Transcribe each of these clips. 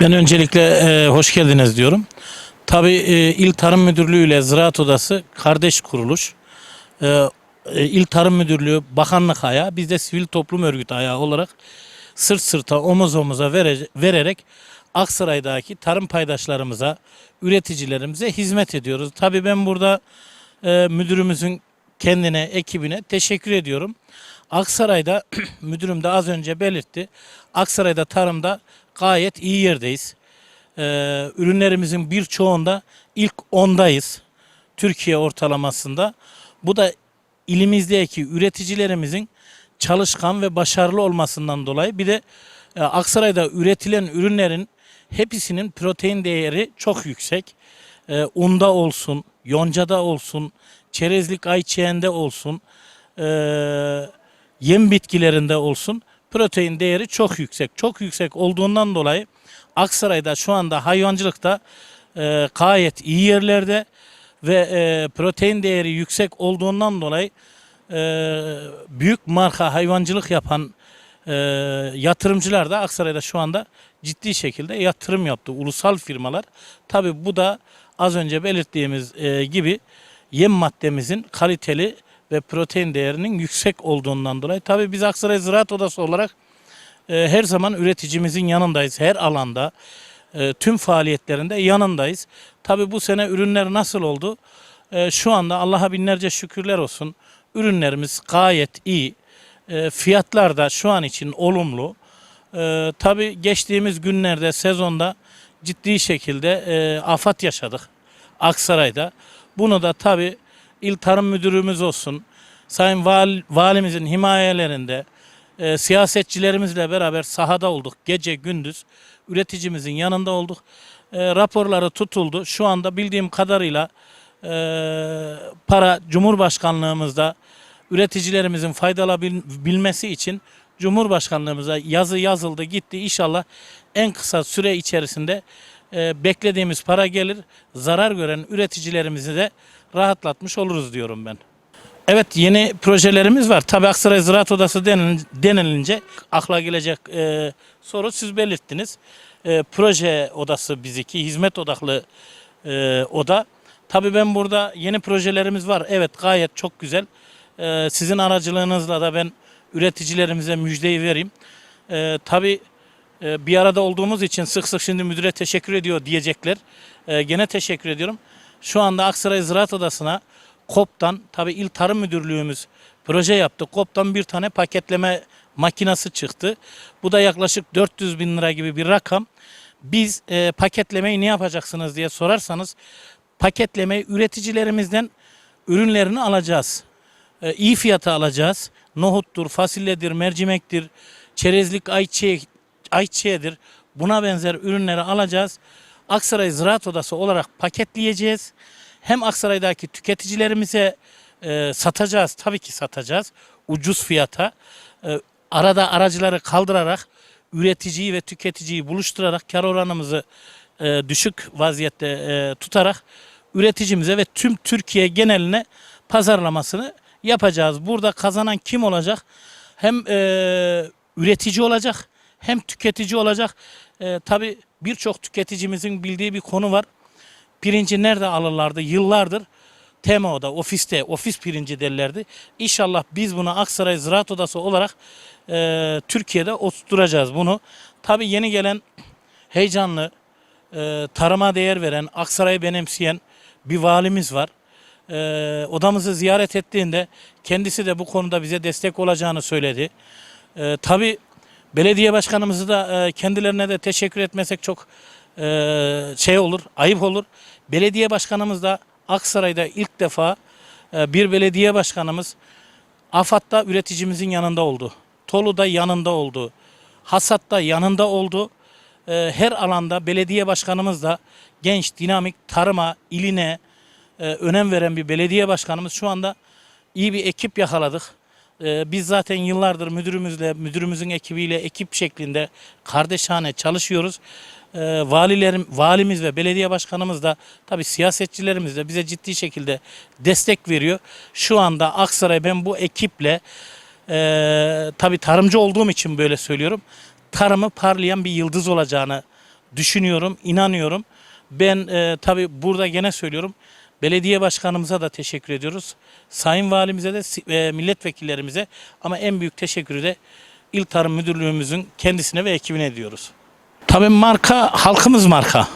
Ben öncelikle e, hoş geldiniz diyorum. Tabii e, İl Tarım Müdürlüğü ile Ziraat Odası kardeş kuruluş. E, e, İl Tarım Müdürlüğü bakanlık ayağı, biz de sivil toplum örgütü ayağı olarak sırt sırta, omuz omuza vere- vererek Aksaray'daki tarım paydaşlarımıza, üreticilerimize hizmet ediyoruz. Tabii ben burada e, müdürümüzün kendine, ekibine teşekkür ediyorum. Aksaray'da müdürüm de az önce belirtti. Aksaray'da tarımda gayet iyi yerdeyiz. Ee, ürünlerimizin birçoğunda ilk ondayız. Türkiye ortalamasında. Bu da ilimizdeki üreticilerimizin çalışkan ve başarılı olmasından dolayı bir de e, Aksaray'da üretilen ürünlerin hepsinin protein değeri çok yüksek. E, unda olsun, yoncada olsun, çerezlik ayçiğende olsun, e, yem bitkilerinde olsun protein değeri çok yüksek. Çok yüksek olduğundan dolayı Aksaray'da şu anda hayvancılıkta e, gayet iyi yerlerde ve e, protein değeri yüksek olduğundan dolayı e, büyük marka hayvancılık yapan e, yatırımcılar da Aksaray'da şu anda ciddi şekilde yatırım yaptı. Ulusal firmalar. Tabi bu da az önce belirttiğimiz e, gibi yem maddemizin kaliteli ve protein değerinin yüksek olduğundan dolayı. Tabi biz Aksaray Ziraat Odası olarak e, her zaman üreticimizin yanındayız. Her alanda e, tüm faaliyetlerinde yanındayız. Tabi bu sene ürünler nasıl oldu? E, şu anda Allah'a binlerce şükürler olsun. Ürünlerimiz gayet iyi. E, fiyatlar da şu an için olumlu. E, tabii geçtiğimiz günlerde sezonda ciddi şekilde e, afat yaşadık Aksaray'da. Bunu da tabii İl Tarım Müdürümüz olsun, Sayın Val, Valimizin himayelerinde e, siyasetçilerimizle beraber sahada olduk. Gece gündüz üreticimizin yanında olduk. E, raporları tutuldu. Şu anda bildiğim kadarıyla e, para Cumhurbaşkanlığımızda üreticilerimizin faydalanabilmesi için Cumhurbaşkanlığımıza yazı yazıldı gitti. İnşallah en kısa süre içerisinde e, beklediğimiz para gelir. Zarar gören üreticilerimizi de rahatlatmış oluruz diyorum ben. Evet yeni projelerimiz var. Tabi Aksaray Ziraat Odası denil- denilince akla gelecek e, soru siz belirttiniz. E, proje odası biziki, hizmet odaklı e, oda. Tabi ben burada yeni projelerimiz var. Evet gayet çok güzel. E, sizin aracılığınızla da ben üreticilerimize müjdeyi vereyim. E, tabii e, bir arada olduğumuz için sık sık şimdi müdüre teşekkür ediyor diyecekler. E, gene teşekkür ediyorum. Şu anda Aksaray Ziraat Odası'na KOP'tan tabii İl Tarım Müdürlüğümüz proje yaptı. KOP'tan bir tane paketleme makinası çıktı. Bu da yaklaşık 400 bin lira gibi bir rakam. Biz e, paketlemeyi ne yapacaksınız diye sorarsanız paketlemeyi üreticilerimizden ürünlerini alacağız. E, iyi fiyata alacağız. Nohuttur, fasulyedir, mercimektir, çerezlik ayçiçeği, ayçiçeğidir. Buna benzer ürünleri alacağız. Aksaray Ziraat Odası olarak paketleyeceğiz. Hem Aksaray'daki tüketicilerimize e, satacağız. Tabii ki satacağız. Ucuz fiyata. E, arada aracıları kaldırarak üreticiyi ve tüketiciyi buluşturarak kar oranımızı e, düşük vaziyette e, tutarak üreticimize ve tüm Türkiye geneline pazarlamasını yapacağız. Burada kazanan kim olacak? Hem e, üretici olacak hem tüketici olacak. E, tabii birçok tüketicimizin bildiği bir konu var. Pirinci nerede alırlardı? Yıllardır TMO'da, ofiste, ofis pirinci derlerdi. İnşallah biz bunu Aksaray Ziraat Odası olarak e, Türkiye'de oturtacağız bunu. Tabii yeni gelen heyecanlı, e, tarıma değer veren, Aksaray'ı benimseyen bir valimiz var. E, odamızı ziyaret ettiğinde kendisi de bu konuda bize destek olacağını söyledi. E, tabii belediye başkanımızı da e, kendilerine de teşekkür etmesek çok e, şey olur, ayıp olur. Belediye başkanımız da Aksaray'da ilk defa e, bir belediye başkanımız AFAD'da üreticimizin yanında oldu. Tolu'da yanında oldu. Hasat'ta yanında oldu. E, her alanda belediye başkanımız da genç, dinamik, tarıma, iline e, önem veren bir belediye başkanımız. Şu anda iyi bir ekip yakaladık. E, biz zaten yıllardır müdürümüzle, müdürümüzün ekibiyle ekip şeklinde kardeşhane çalışıyoruz. E, valilerim, valimiz ve belediye başkanımız da tabii siyasetçilerimiz de bize ciddi şekilde destek veriyor. Şu anda Aksaray ben bu ekiple e, tabii tarımcı olduğum için böyle söylüyorum. Tarımı parlayan bir yıldız olacağını düşünüyorum, inanıyorum. Ben e, tabii burada gene söylüyorum. Belediye başkanımıza da teşekkür ediyoruz. Sayın valimize de e, milletvekillerimize ama en büyük teşekkürü de İl Tarım Müdürlüğümüzün kendisine ve ekibine ediyoruz. Tabii marka halkımız marka.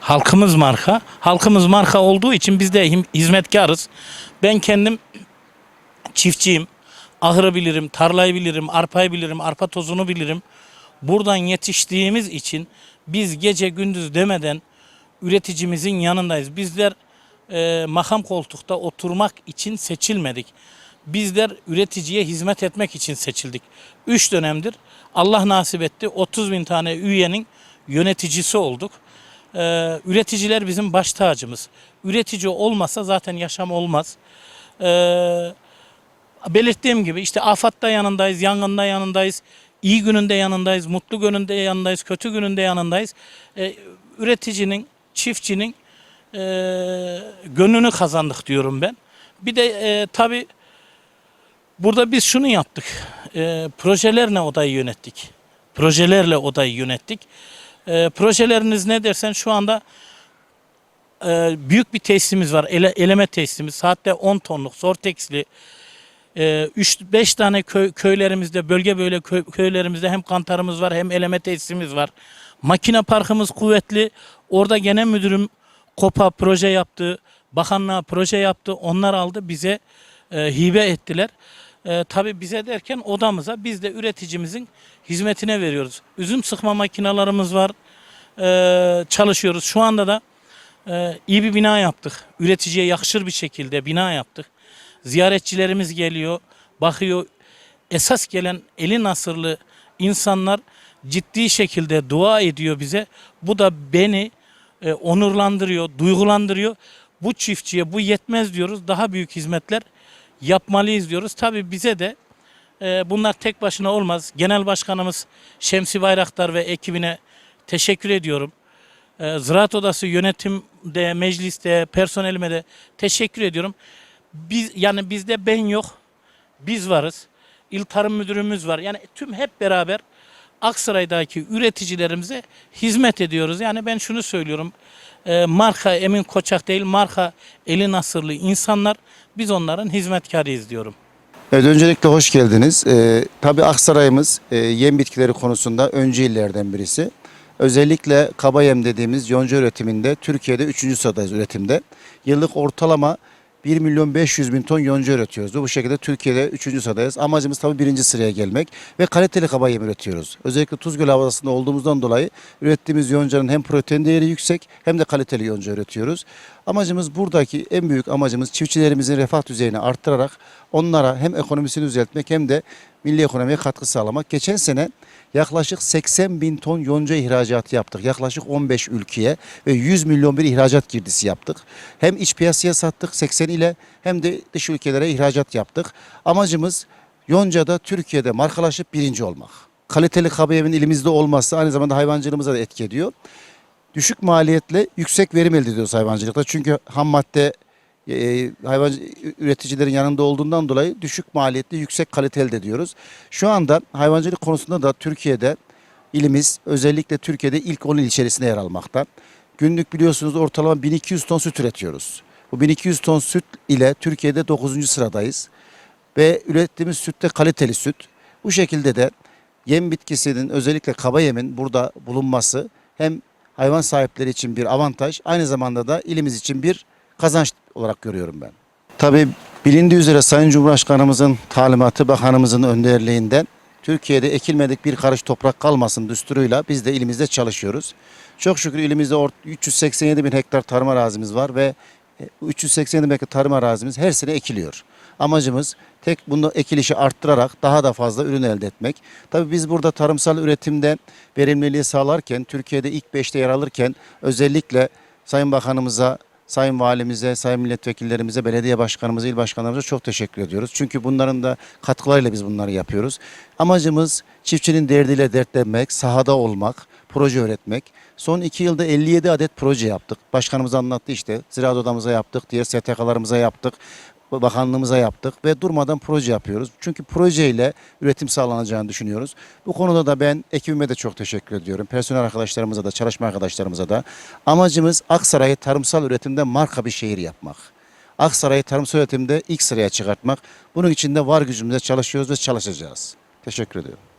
Halkımız marka. Halkımız marka olduğu için biz de hizmetkarız. Ben kendim çiftçiyim. Ahırı bilirim, tarlayı bilirim, arpayı bilirim, arpa tozunu bilirim. Buradan yetiştiğimiz için biz gece gündüz demeden üreticimizin yanındayız. Bizler e, makam koltukta oturmak için seçilmedik. Bizler üreticiye hizmet etmek için seçildik. Üç dönemdir Allah nasip etti 30 bin tane üyenin yöneticisi olduk. E, üreticiler bizim baş tacımız. Üretici olmasa zaten yaşam olmaz. Eee belirttiğim gibi işte afatta yanındayız, yangında yanındayız, iyi gününde yanındayız, mutlu gününde yanındayız, kötü gününde yanındayız. Ee, üreticinin, çiftçinin e, gönlünü kazandık diyorum ben. Bir de e, tabii burada biz şunu yaptık. E, projelerle odayı yönettik. Projelerle odayı yönettik. E, projeleriniz ne dersen şu anda e, büyük bir tesisimiz var. Ele, eleme tesisimiz. Saatte 10 tonluk Sortex'li 3-5 tane köy, köylerimizde bölge böyle köy, köylerimizde hem kantarımız var hem eleme tesisimiz var. Makine parkımız kuvvetli. Orada genel müdürüm KOPA proje yaptı. Bakanlığa proje yaptı. Onlar aldı bize e, hibe ettiler. E, tabii bize derken odamıza biz de üreticimizin hizmetine veriyoruz. Üzüm sıkma makinalarımız var. E, çalışıyoruz. Şu anda da e, iyi bir bina yaptık. Üreticiye yakışır bir şekilde bina yaptık. Ziyaretçilerimiz geliyor, bakıyor. Esas gelen eli nasırlı insanlar ciddi şekilde dua ediyor bize. Bu da beni e, onurlandırıyor, duygulandırıyor. Bu çiftçiye bu yetmez diyoruz. Daha büyük hizmetler yapmalıyız diyoruz. Tabii bize de e, bunlar tek başına olmaz. Genel Başkanımız Şemsi Bayraktar ve ekibine teşekkür ediyorum. E, Ziraat Odası yönetimde, mecliste, personelime de teşekkür ediyorum. Biz yani bizde ben yok. Biz varız. İl Tarım Müdürümüz var. Yani tüm hep beraber Aksaray'daki üreticilerimize hizmet ediyoruz. Yani ben şunu söylüyorum. e, marka Emin Koçak değil, marka Eli Nasırlı insanlar. Biz onların hizmetkarıyız diyorum. Evet öncelikle hoş geldiniz. Ee, tabii Aksaray'ımız e, yem bitkileri konusunda öncü illerden birisi. Özellikle kaba yem dediğimiz yonca üretiminde Türkiye'de 3. sıradayız üretimde. Yıllık ortalama 1 milyon 500 bin ton yonca üretiyoruz. Bu şekilde Türkiye'de 3. sıradayız. Amacımız tabii birinci sıraya gelmek ve kaliteli kaba yem üretiyoruz. Özellikle Tuzgöl Havzası'nda olduğumuzdan dolayı ürettiğimiz yoncanın hem protein değeri yüksek hem de kaliteli yonca üretiyoruz. Amacımız buradaki en büyük amacımız çiftçilerimizin refah düzeyini arttırarak onlara hem ekonomisini düzeltmek hem de milli ekonomiye katkı sağlamak. Geçen sene yaklaşık 80 bin ton yonca ihracatı yaptık. Yaklaşık 15 ülkeye ve 100 milyon bir ihracat girdisi yaptık. Hem iç piyasaya sattık 80 ile hem de dış ülkelere ihracat yaptık. Amacımız yoncada Türkiye'de markalaşıp birinci olmak. Kaliteli kaba yemin elimizde olması aynı zamanda hayvancılığımıza da etki ediyor. Düşük maliyetle yüksek verim elde ediyoruz hayvancılıkta. Çünkü ham madde e, hayvan üreticilerin yanında olduğundan dolayı düşük maliyetli yüksek kalite elde ediyoruz. Şu anda hayvancılık konusunda da Türkiye'de ilimiz özellikle Türkiye'de ilk 10 il içerisinde yer almakta. Günlük biliyorsunuz ortalama 1200 ton süt üretiyoruz. Bu 1200 ton süt ile Türkiye'de 9. sıradayız. Ve ürettiğimiz süt de kaliteli süt. Bu şekilde de yem bitkisinin özellikle kaba yemin burada bulunması hem hayvan sahipleri için bir avantaj aynı zamanda da ilimiz için bir kazanç olarak görüyorum ben. Tabii bilindiği üzere Sayın Cumhurbaşkanımızın talimatı bakanımızın önderliğinden Türkiye'de ekilmedik bir karış toprak kalmasın düsturuyla biz de ilimizde çalışıyoruz. Çok şükür ilimizde or- 387 bin hektar tarım arazimiz var ve e, bu 387 bin hektar tarım arazimiz her sene ekiliyor. Amacımız tek bunu ekilişi arttırarak daha da fazla ürün elde etmek. Tabii biz burada tarımsal üretimde verimliliği sağlarken Türkiye'de ilk 5'te yer alırken özellikle Sayın Bakanımıza Sayın Valimize, Sayın Milletvekillerimize, belediye başkanımıza, il başkanlarımıza çok teşekkür ediyoruz. Çünkü bunların da katkılarıyla biz bunları yapıyoruz. Amacımız çiftçinin derdiyle dertlenmek, sahada olmak, proje üretmek. Son iki yılda 57 adet proje yaptık. Başkanımız anlattı işte. Ziraat odamıza yaptık, diğer STK'larımıza yaptık. Bakanlığımıza yaptık ve durmadan proje yapıyoruz. Çünkü projeyle üretim sağlanacağını düşünüyoruz. Bu konuda da ben ekibime de çok teşekkür ediyorum. Personel arkadaşlarımıza da, çalışma arkadaşlarımıza da. Amacımız Aksaray'ı tarımsal üretimde marka bir şehir yapmak. Aksaray'ı tarımsal üretimde ilk sıraya çıkartmak. Bunun için de var gücümüzle çalışıyoruz ve çalışacağız. Teşekkür ediyorum.